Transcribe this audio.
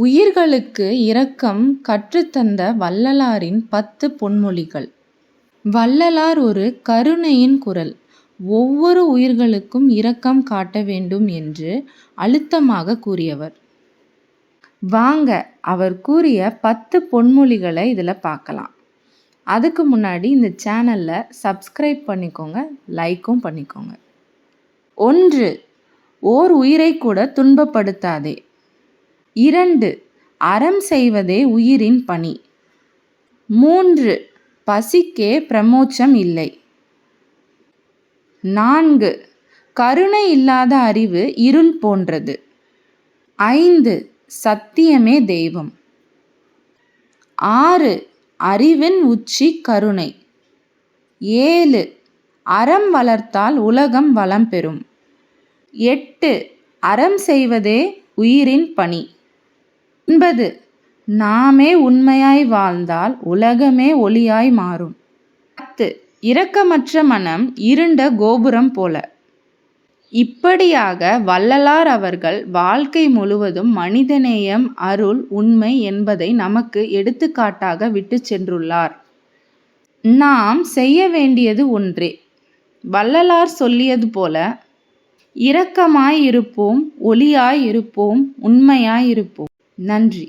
உயிர்களுக்கு இரக்கம் கற்றுத்தந்த வள்ளலாரின் பத்து பொன்மொழிகள் வள்ளலார் ஒரு கருணையின் குரல். ஒவ்வொரு உயிர்களுக்கும் இரக்கம் காட்ட வேண்டும் என்று அழுத்தமாக கூறியவர். வாங்க அவர் கூறிய பத்து பொன்மொழிகளை இதில் பார்க்கலாம். அதுக்கு முன்னாடி இந்த சேனலில் சப்ஸ்கிரைப் பண்ணிக்கோங்க லைக்கும் பண்ணிக்கோங்க. ஒன்று ஓர் உயிரை கூட துன்பப்படுத்தாதே. இரண்டு அறம் செய்வதே உயிரின் பணி. மூன்று பசிக்கே பிரமோச்சம் இல்லை. நான்கு கருணை இல்லாத அறிவு இருள் போன்றது. ஐந்து சத்தியமே தெய்வம். ஆறு அறிவின் உச்சி கருணை. ஏழு அறம் வளர்த்தால் உலகம் வளம் பெறும். எட்டு அறம் செய்வதே உயிரின் பணி. ஒன்பது நாமே உண்மையாய் வாழ்ந்தால் உலகமே ஒளியாய் மாறும். பத்து இரக்கமற்ற மனம் இருண்ட கோபுரம் போல. இப்படியாக வள்ளலார் அவர்கள் வாழ்க்கை முழுவதும் மனிதநேயம் அருள் உண்மை என்பதை நமக்கு எடுத்துக்காட்டாக விட்டுச் சென்றுள்ளார். நாம் செய்ய வேண்டியது ஒன்றே. வள்ளலார் சொல்லியது போல இரக்கமாய் இருப்போம் ஒளியாய் இருப்போம் உண்மையாய் இருப்போம். நன்றி.